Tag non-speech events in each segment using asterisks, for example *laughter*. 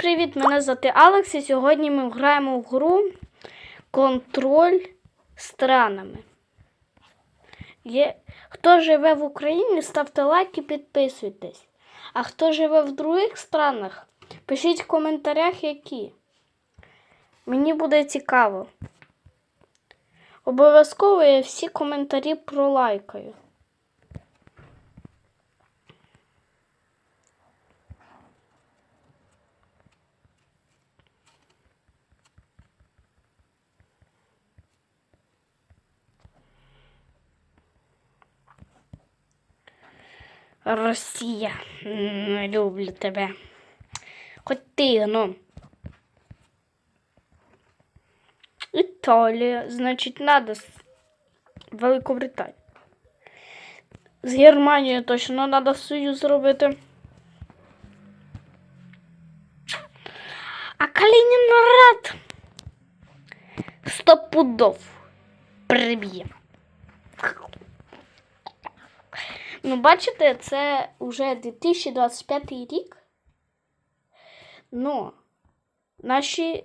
привіт! Мене звати Алекс і сьогодні ми граємо в гру Контроль странами. Є... Хто живе в Україні, ставте лайк і підписуйтесь. А хто живе в других странах, пишіть в коментарях, які. Мені буде цікаво. Обов'язково я всі коментарі пролайкаю. Росія, люблю тебе. Хоч ти гном. Італія, значить, надо з Великобританія. З Германією точно треба союз зробити. А Калінінград стопудов приб'є. Ну, бачите, це вже 2025 рік. Ну, наші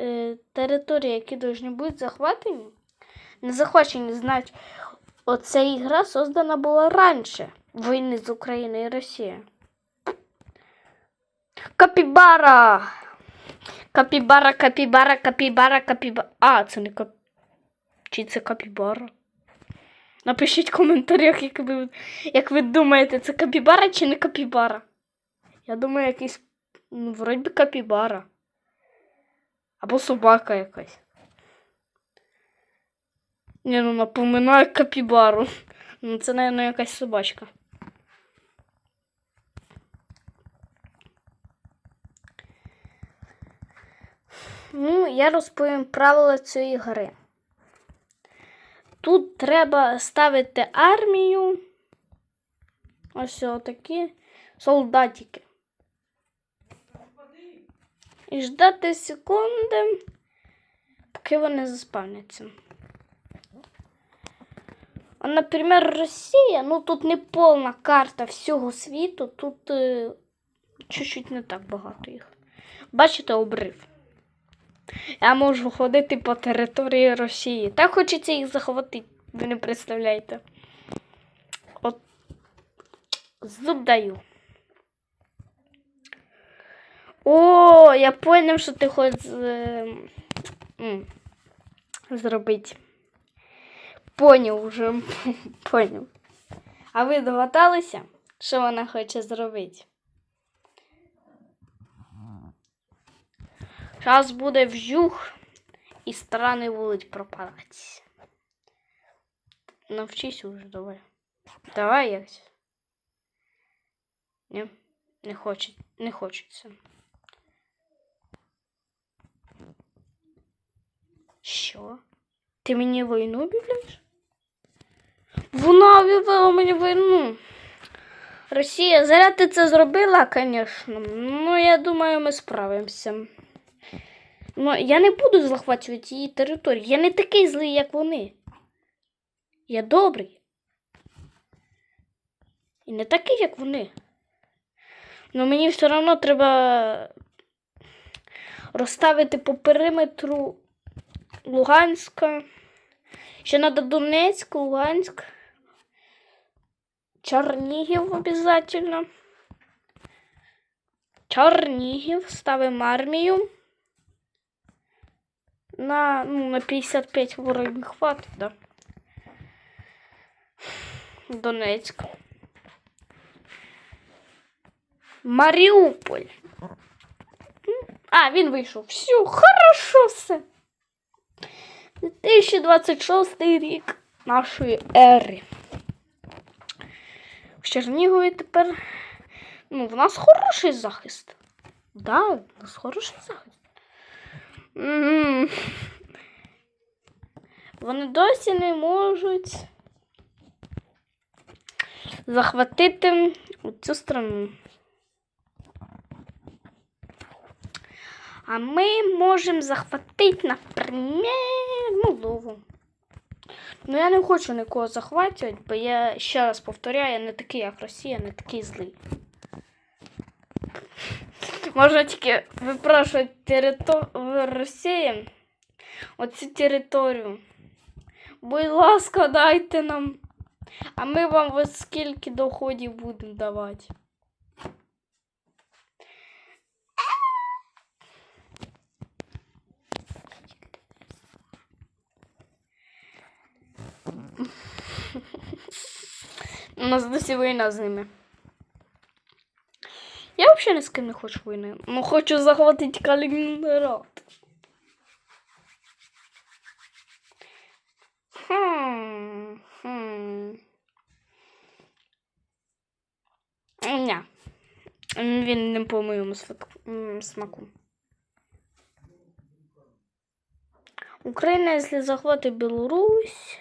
е, території, які повинні бути захвачені, не захвачені, значить, оця ігра создана була раніше війни з Україною і Росією. Капібара! Капібара, капібара, капібара, капібара. А, це не кап... Чи це капібара? Напишіть в коментарях, як ви, як ви думаєте, це капібара чи не капібара? Я думаю, якийсь. Ну, вроді би капібара. Або собака якась. Ні, ну напоминає капібару. Ну, це, мабуть, якась собачка. Ну, я розповім правила цієї гри. Тут треба ставити армію. Ось такі солдатики. І ждати секунди, поки вони заспавняться. А, наприклад, Росія, ну тут не повна карта всього світу, тут е, чуть-чуть не так багато їх. Бачите обрив? Я можу ходити по території Росії. Так хочеться їх захватити, ви не представляєте. От зуб даю. О, я поняв, що ти хочеш з... зробити. Поняв уже. *laughs* Поняв. А ви догадалися, що вона хоче зробити? Зараз буде вжух, і страни будуть пропадати. Навчись уже, давай. Давай якось. Ні, не хоче, не хочеться. Що? Ти мені війну об'являєш? Вона об'явила мені війну. Росія, зря ти це зробила, звісно. Ну, я думаю, ми справимося. Ну, я не буду захвачувати її територію. Я не такий злий, як вони. Я добрий. І не такий, як вони. Ну мені все одно треба розставити по периметру Луганська. Ще треба Донецьк, Луганськ. Чернігів обов'язково. Чернігів ставимо армію. На, ну, на 55 вроде хватит, да. Донецьк. Маріуполь. А, він вийшов. Все, хорошо все. 2026 рік нашої ери. В Чернігові тепер. Ну, в нас хороший захист. Да, в нас хороший захист. Вони досі не можуть захватити цю страну. А ми можемо захватити, наприклад, Молдову. Ну, я не хочу нікого захватувати, бо я ще раз повторяю, я не такий, як Росія, не такий злий. Можна тільки випрошувати територію Росії. Оцю територію. Будь ласка, дайте нам. А ми вам ось скільки доходів будемо давати. У нас досі війна з ними. Я взагалі ні з ким не хочу війни. Ну хочу захватити Калінінград. Хм. Хм. Ня. Він не по моєму смаку. Україна, якщо захватить Білорусь.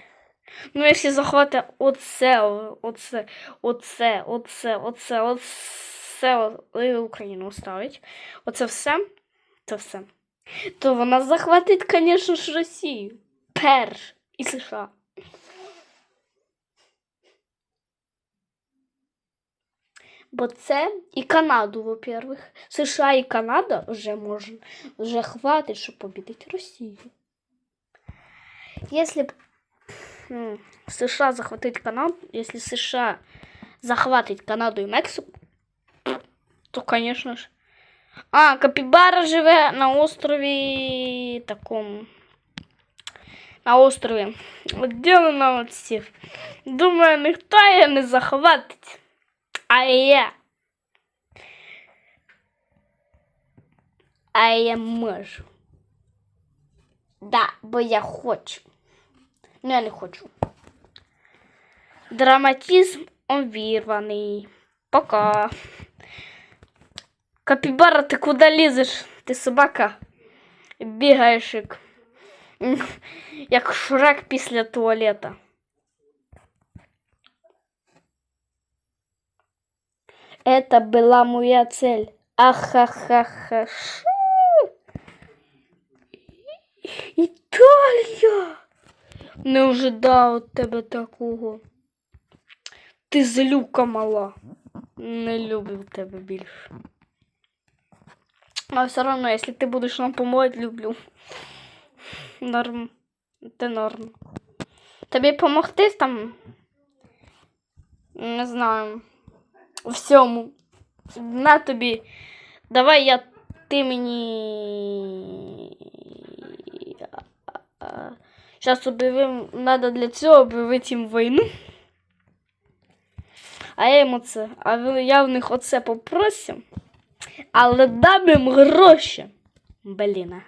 Ну, якщо захватить оце, оце, оце, оце, оце, оце, і Україну ставить. Оце все, це все. То вона захватить, звісно ж, Росію. Перш і США. Бо це і Канаду, во-первых. США і Канада вже можуть, вже хватить, щоб побідити Росію. Если б м, США захватить Канаду, если США захватить Канаду і Мексику, то, конечно ж. А, Капібара живе на острові такому. На острові. От де вона от сів? Думаю, ніхто її не захватить. А я. А я можу. Да, бо я хочу. Ну, я не хочу. Драматизм обірваний. Пока. Капібара, ти куди лізеш? Ти собака. Бігаєш як, шрек після туалета. Это была моя цель. Ахахаха. Італія! Не ожидав від тебе такого. Ти злюка мала. Не любив тебе більше. А все одно, якщо ти будеш нам помогати, люблю. Норм. Це норм. Тобі помогти там? Не знаю. У. На тобі. Давай я ти мені. Зараз об'явим, треба для цього об'явити їм війну. А я йому це. А я в них оце попросив. Але дам їм гроші. Блін.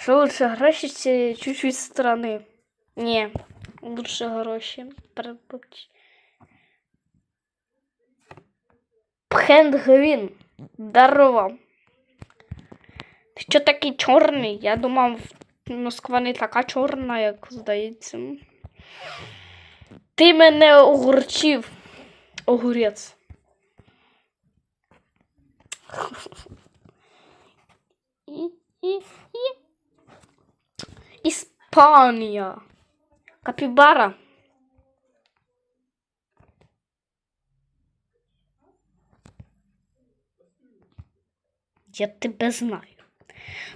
Що лучше гроші чи чуть-чуть сторони? Ні, лучше гроші. Пхенгвін. Здорово. Ти що такий чорний? Я думав, Москва не така чорна, як здається. Ти мене огурчив. Огурець. Іспанія. Капібара. Я тебе знаю.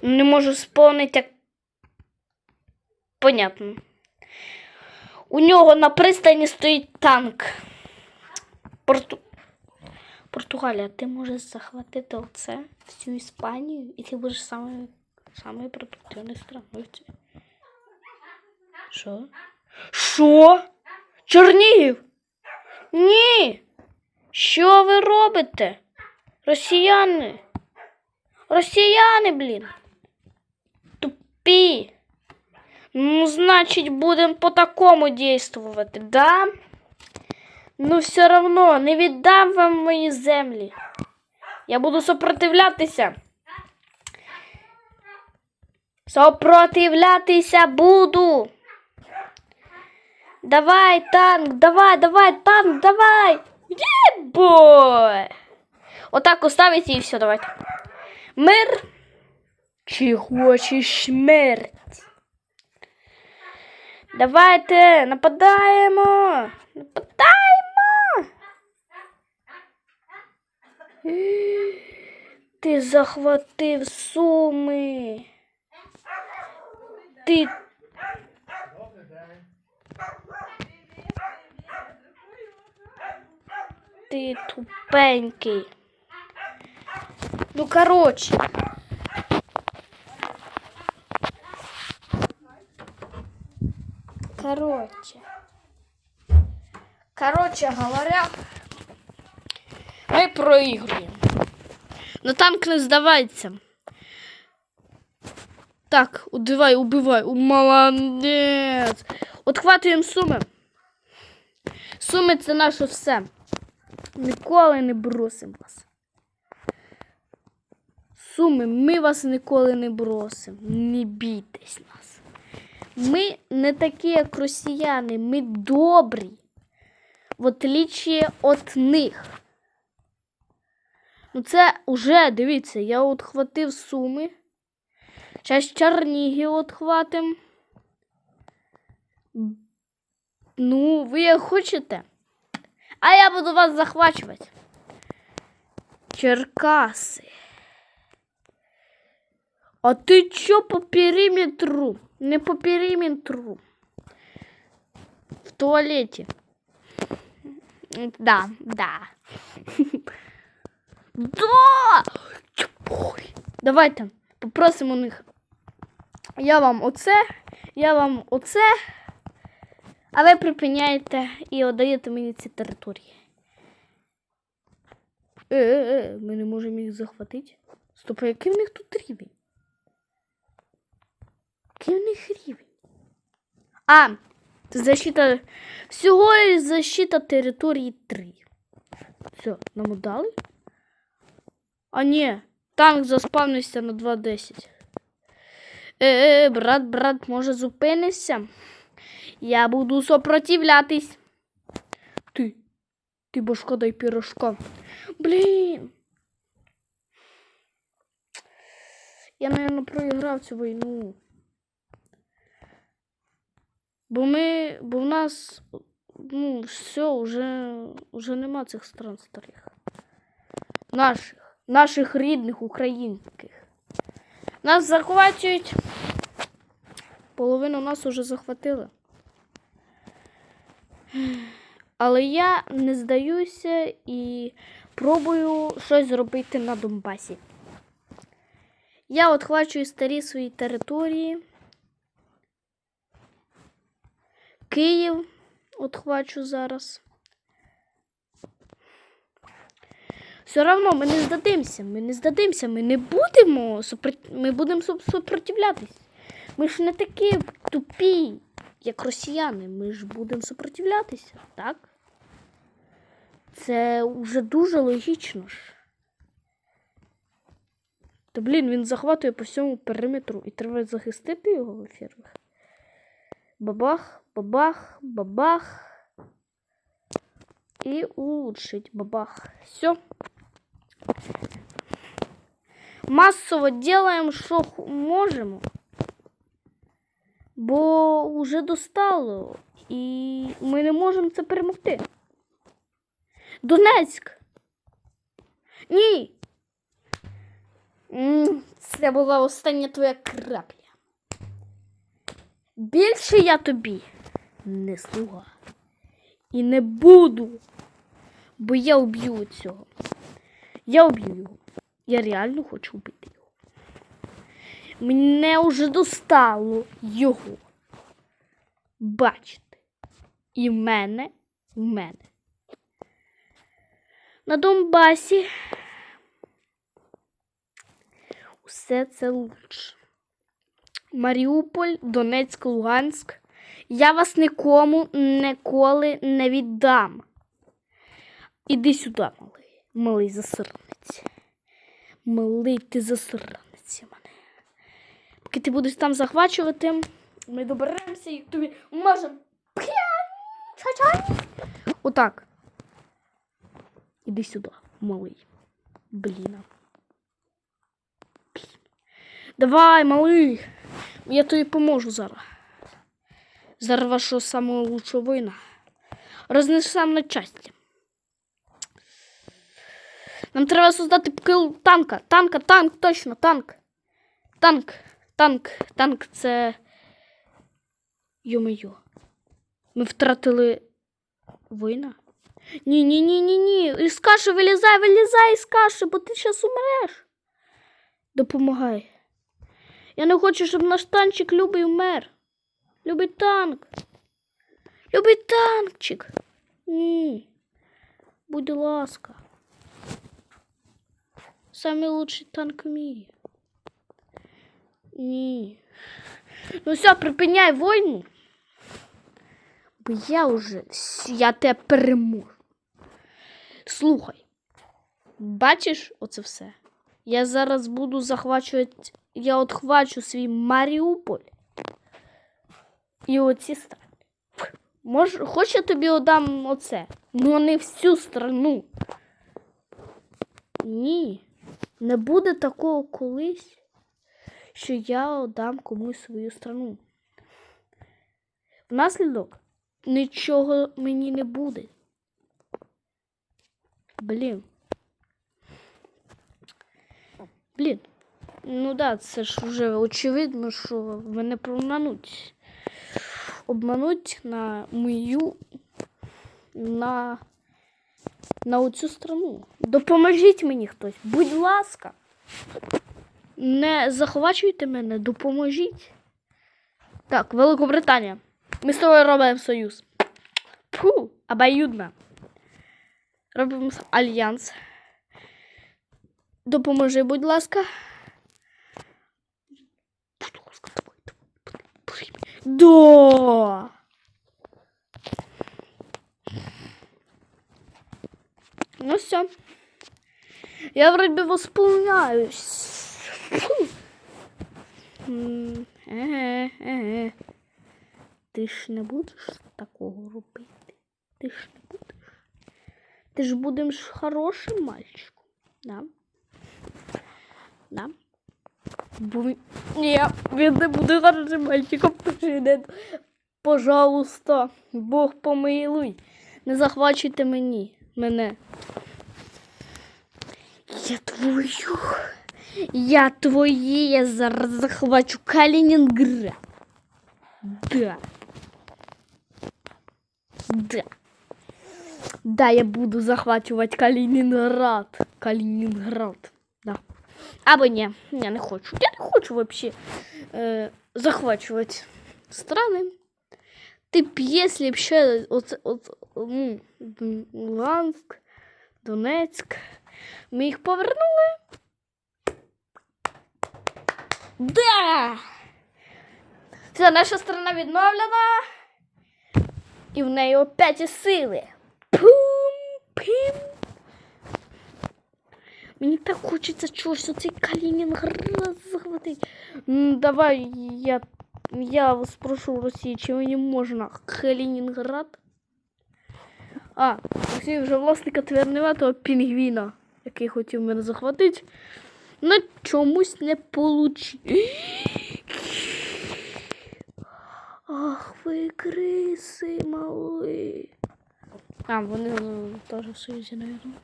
Не можу сповнити, як. Понятно. У нього на пристані стоїть танк. Порту... Португалія, ти можеш захватити оце, всю Іспанію, і ти будеш самою, самою продуктивною страною. Що? Що? Чернігів? Ні. Що ви робите? Росіяни? Росіяни, блін. Тупі. Ну, значить, будемо по такому действувати, да? Ну, все равно, не віддам вам мої землі. Я буду сопротивлятися. Сопротивлятися буду. Давай, танк, давай, давай, танк, давай. Єбой. Отак оставите і все, давайте. Мир. Чи хочеш смерть? Давайте нападаємо. Нападаємо. Ти захватив суми. Ти. Ти тупенький. Ну, короче. Короче. Короче говоря, ми проігруємо. Но танк не здавається. Так, убивай, убивай. Молодець. Отхватуємо суми. Суми це наше все. Ніколи не бросимо вас. Суми, ми вас ніколи не бросимо. Не бійтесь нас. Ми не такі, як росіяни, ми добрі. В отличие від них. Ну, це уже, дивіться, я от хватив суми. Зараз Чернігів от хватим. Ну, ви як хочете. А я буду вас захвачувати. Черкаси. А ти чо по периметру? Не по периметру. В туалеті. Да, да. *laughs* Да! Давайте попросимо у них. Я вам оце, я вам оце. А ви припиняєте і віддаєте мені ці території. Е, е, е, ми не можемо їх захватити. Стоп, а який в них тут рівень? Який в них рівень? А, защита. Всього защита території 3. Все, нам дали? А ні, танк заспавнився на 2.10. Е, е, брат, брат, може зупинишся? Я буду сопротивлятись. Ти. Ти башка дай пірожка. Блін. Я, мабуть, проіграв цю війну. Бо ми, бо в нас, ну, все, вже, вже нема цих стран старих. Наших, наших рідних українських. Нас захвачують. Половину нас уже захватили. Але я не здаюся і пробую щось зробити на Донбасі. Я отхвачую старі свої території. Київ отхвачу зараз. Все одно ми не здадимося, ми не здадимося, ми не будемо супрот... ми будемо суп- супротивлятись. Ми ж не такі тупі, як росіяни. Ми ж будемо супротивлятися, так? Це вже дуже логічно ж. Та блін, він захватує по всьому периметру і треба захистити його в ефірах. Бабах, бабах, бабах. І улучшить бабах. Все. Масово делаем, що можемо. Бо вже достало. І ми не можемо це перемогти. Донецьк. Ні. Це була остання твоя крапля. Більше я тобі не слуга. І не буду. Бо я вб'ю цього. Я вб'ю його. Я реально хочу вбити його. Мене вже достало його. Бачите. І в мене, в мене. На Донбасі усе це лучше. Маріуполь, Донецьк, Луганськ. Я вас нікому ніколи не віддам. Іди сюди, малий, малий засранець. Малий ти засранець мене. Поки ти будеш там захвачувати, ми доберемося і тобі можемо. Отак. Іди сюди, малий. Блін. Давай, малий. Я тобі поможу зараз. Зараз вашого самого лучшого воїна. Рознесам на часті. Нам треба создати кил танка. Танка, танк, точно, танк. Танк, танк, танк це. Йо-моє. Ми втратили воїна? Ні, ні, ні, ні, ні. Із каші вилізай, вилізай із каші, бо ти зараз умреш. Допомагай. Я не хочу, щоб наш танчик любий вмер. Любий танк. Любий танкчик. Ні. Будь ласка. Самый лучший танк в мире. Ні. Ну все, припиняй війну. Бо я уже я тебе переможу. Слухай. Бачиш оце все? Я зараз буду захвачувати. Я отхвачу свій Маріуполь. І оці страни. Мож, хоч я тобі отдам оце. Ну не всю страну. Ні. Не буде такого колись, що я отдам комусь свою страну. Внаслідок нічого мені не буде. Блін. Блін. Ну да, це ж вже очевидно, що мене промануть. Обмануть на мою на, на оцю страну. Допоможіть мені хтось, будь ласка. Не захвачуйте мене, допоможіть. Так, Великобританія. Ми з тобою робимо союз. Фу, обоюдно. Робимо альянс. Допоможи, будь ласка. Да. Ну все. Я вроде восполняюсь. Еге, еге. Ти ж не будеш такого робити. Ти ж не будеш. Ти ж будеш хорошим мальчиком. Да? Да? Ні, він не буде хорошим мальчиком. Пожалуйста. Пожалуйста, Бог помилуй. Не захвачуйте мені, мене. Я твою. Я твоє, я зараз захвачу Калінінград. Да. Да. Да, я буду захвачувати Калінінград. Калінінград. Да. Або ні, я не хочу. Я не хочу вообще е, захвачувати страни. Ти б, якщо б ще Луганськ, Донецьк, ми їх повернули. Да! Все, наша страна відновлена. І в неї опять є сили. Пум, пим. Мені так хочеться чогось оцей Калінінград захватити. Давай я, я вас спрошу в Росії, чи мені можна Калінінград? А, в вже власника тепер того пінгвіна, який хотів мене захватити. Ну, чомусь не получи. *gasps* Ах, ви криси мали. А, вони е, теж в союзі, наверное.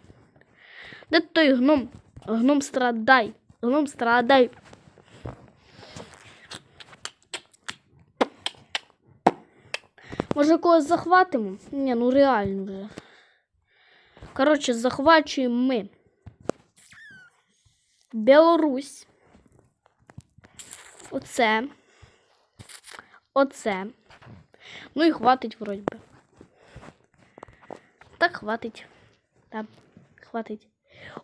Де той гном? Гном страдай. Гном страдай. Може когось захватимо? Ні, ну реально вже. Коротше, захвачуємо ми. Білорусь. Оце. Оце. Ну і хватить вроді би. Так, хватить. Так, хватить.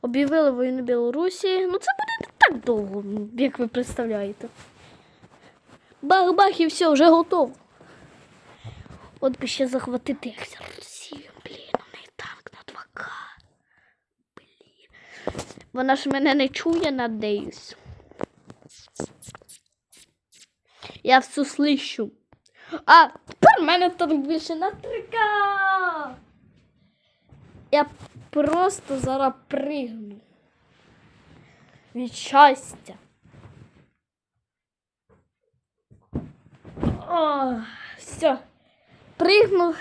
Об'явили війну Білорусі. Ну це буде не так довго, як ви представляєте. Бах-бах і все, вже готово. От би ще захватити як Росію, блін, у неї танк на 2К. Блін. Вона ж мене не чує, надеюсь. Я все слышу. А, тепер в мене танк більше на 3К. Я просто зараз пригну. Від щастя. О, все. Пригнув.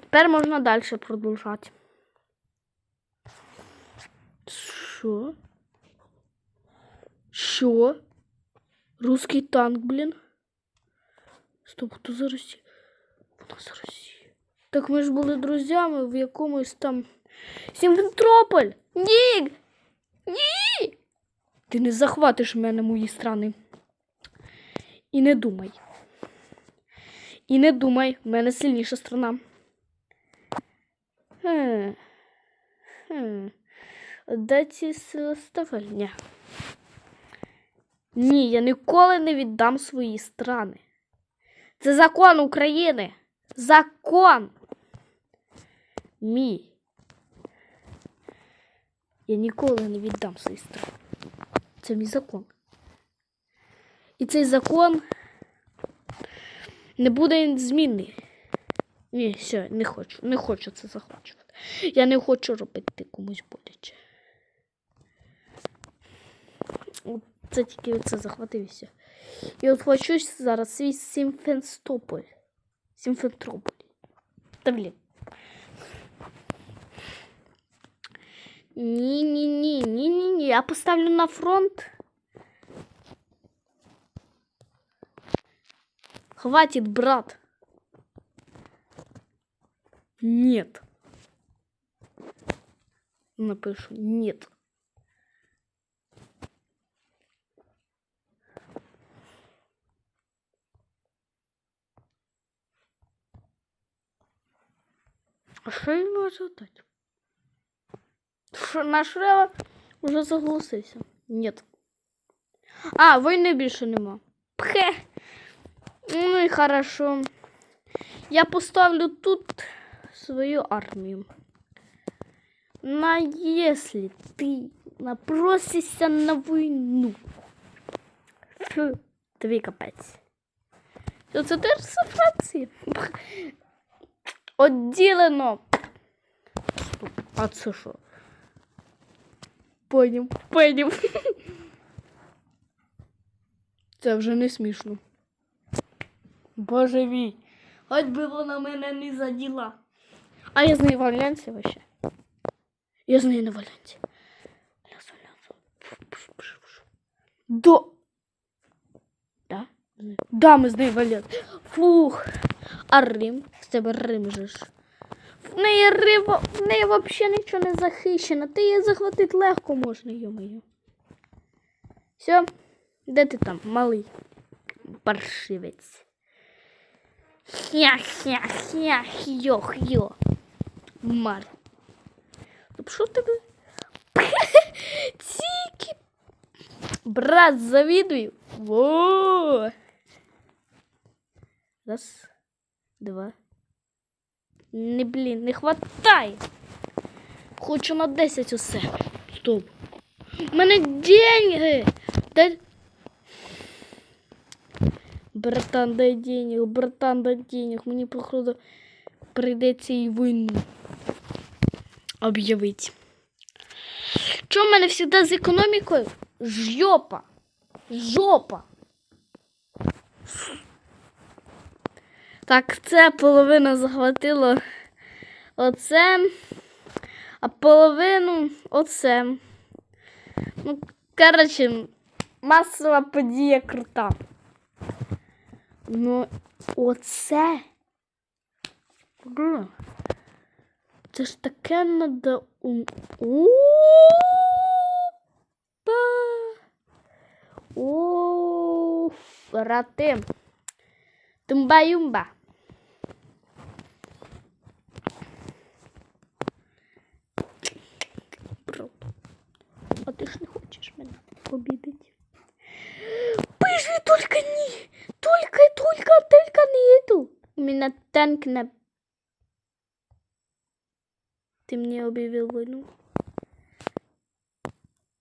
Тепер можна далі продовжати. Що? Що? Русский танк, блін. Стоп, хто за Росію? Вона за Росію. Так ми ж були друзями в якомусь там. Сімфентрополь! Ні! Ні! Ти не захватиш мене мої страни. І не думай. І не думай, в мене сильніша страна. Хм. Хм. Дайте Севастополь. Ні, я ніколи не віддам свої страни. Це закон України. Закон. Мій. Я ніколи не віддам свої страни. Це мій закон. І цей закон не буде змінний. Ні, все, не хочу. Не хочу це захочувати. Я не хочу робити комусь боляче. Це тільки це захватив і все. І от хочу зараз свій Сімфенстополь. Сімфентрополь. Та блін. Ні, ні, ні, ні, ні, ні. Я поставлю на фронт. Хватит, брат. Нет. Напишу нет. А що їм може? Наш Рева вже согласився. Нет. А, війни більше нема. Пхе. Ну і хорошо. Я поставлю тут свою армію. На если ты напросишься на війну. Фу, тобі капець. Це теж з Франції? Оділено. Стоп, А це що? Поняв, поняв. *laughs* Це вже не смішно. Боже мій. Хоч би вона мене не заділа. А я з нею в альянсі вообще. Я з нею не в альянсі. Я з альянсу. До. Да? Да, ми з нею в альянсі. Фух. А Рим? З тебе Рим же ж. В неї Рим, в неї взагалі нічого не захищено. Ти її захватити легко можна, йо-моє. Все, де ти там, малий? Паршивець. Хя-хя-хя, йо-хьо. Мар. Тобто що тебе? *laughs* Тільки. Брат, завідую. Во. Раз, два. Не, блін, не хватає. Хочу на 10 усе. Стоп. У мене деньги. Дай... Братан, дай денег, братан, дай денег. Мені, походу, прийдеться і війну об'явити. Чому в мене завжди з економікою? Жопа. Жопа. Так, це половина захватило оце, а половину оце. Ну, коротше, масова подія крута. Ну, оце. Це ж таке надо. Опа. О, рати. Тумба-юмба. А ти ж не хочеш мене побідити? Пиши только не, только, только, только не эту. У меня танк на... Ты мне объявил войну?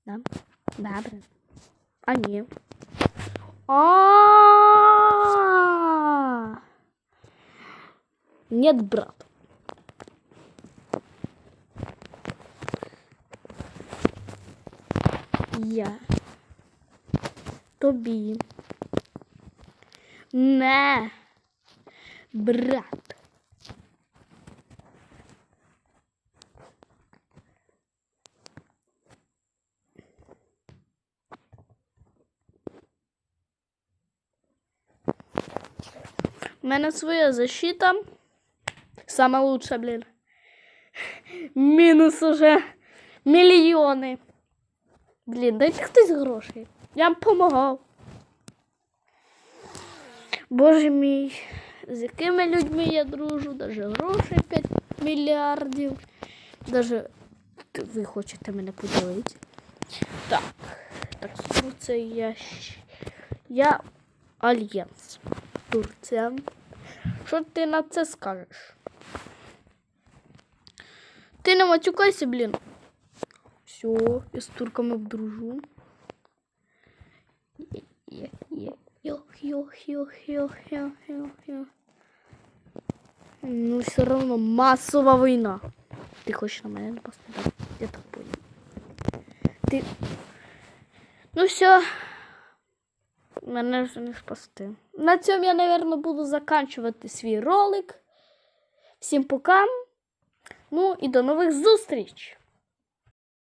Да? Да, брат. А не. А. Нет, брат. Я тобі. Не, брат. У мене своя защита. самая лучшая, блин. Минус уже мільйони. Блін, дайте хтось грошей. Я вам помагав. Боже мій, з якими людьми я дружу, даже грошей 5 мільярдів. Даже ви хочете мене поділити. Так, так, що це я. щ- Я Альянс. Турція. Що ти на це скажеш? Ти не матюкайся, блін. Все, я з турками дружу. Йох, йох, йох, йох, йох, йох, йох. Ну, все равно масова війна. Ти хочеш на мене напасти? Так, я так понял. Ти. Ну все. Мене вже не спасти. На цьому я, напевно, буду заканчувати свій ролик. Всім пока. Ну і до нових зустріч!